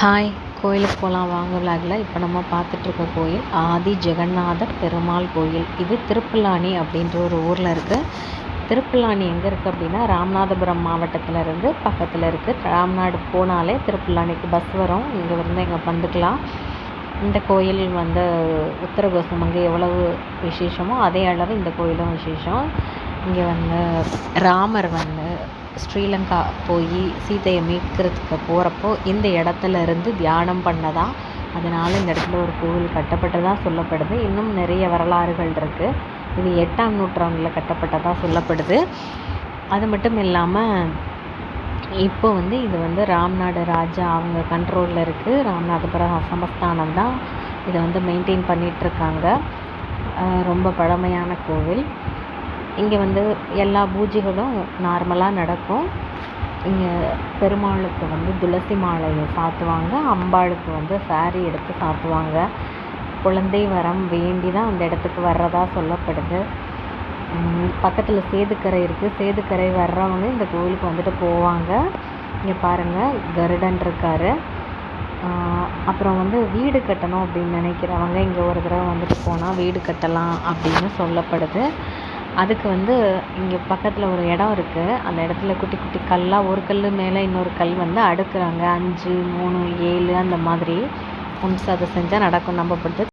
Hi கோயிலுக்கு போகலாம் வாங்க விளாகில் இப்போ நம்ம பார்த்துட்ருக்க கோயில் ஆதி ஜெகநாத பெருமாள் கோயில். இது திருப்புல்லானி அப்படின்ற ஒரு ஊரில் இருக்குது திருப்புல்லானி எங்கே இருக்குது அப்படின்னா ராமநாதபுரம் மாவட்டத்தில் இருந்து பக்கத்தில் இருக்குது ராம்நாடு போனாலே திருப்புல்லானிக்கு பஸ் வரும். இங்கே வந்து இங்கே வந்துக்கலாம். இந்த கோயில் வந்து உத்தரகோசம் அங்கே எவ்வளவு விசேஷமோ அதே அளவு இந்த கோயிலும் விசேஷம். இங்கே வந்து ராமர் வந்து ஸ்ரீலங்கா போய் சீதையை மீட்கிறதுக்கு போகிறப்போ இந்த இடத்துல இருந்து தியானம் பண்ணதா? அதனால் இந்த இடத்துல ஒரு கோவில் கட்டப்பட்டதாக சொல்லப்படுது. இன்னும் நிறைய வரலாறுகள் இருக்குது இது எட்டாம் நூற்றாண்டில் கட்டப்பட்டதாக சொல்லப்படுது. அது மட்டும் இல்லாமல் இப்போ வந்து இது வந்து ராம்நாடு ராஜா அவங்க கண்ட்ரோலில் இருக்குது ராமநாதபுரம் சமஸ்தானம் தான் இதை வந்து மெயின்டைன் பண்ணிகிட்ருக்காங்க ரொம்ப பழமையான கோவில். இங்கே வந்து எல்லா பூஜைகளும் நார்மலாக நடக்கும். இங்கே பெருமாளுக்கு வந்து துளசி மாலையை சாத்துவாங்க. அம்பாளுக்கு வந்து சாரி எடுத்து சாத்துவாங்க. குழந்தை வரம் வேண்டி தான் அந்த இடத்துக்கு வர்றதா சொல்லப்படுது. பக்கத்தில் சேதுக்கரை இருக்குது சேதுக்கரை வர்றவங்க இந்த கோவிலுக்கு வந்துட்டு போவாங்க. இங்கே பாருங்கள் கருடன் இருக்கார். அப்புறம் வந்து வீடு கட்டணும் அப்படின்னு நினைக்கிறவங்க இங்கே ஒரு தடவை வந்துட்டு போனால் வீடு கட்டலாம் அப்படின்னு சொல்லப்படுது. அதுக்கு வந்து இங்கே பக்கத்தில் ஒரு இடம் இருக்குது அந்த இடத்துல குட்டி குட்டி கல்லாக ஒரு கல் மேலே இன்னொரு கல் வந்து அடுக்குறாங்க. அஞ்சு மூணு ஏழு அந்த மாதிரி. ஒன்ஸ் அதை செஞ்சால் நடக்கும். நம்பப்படுது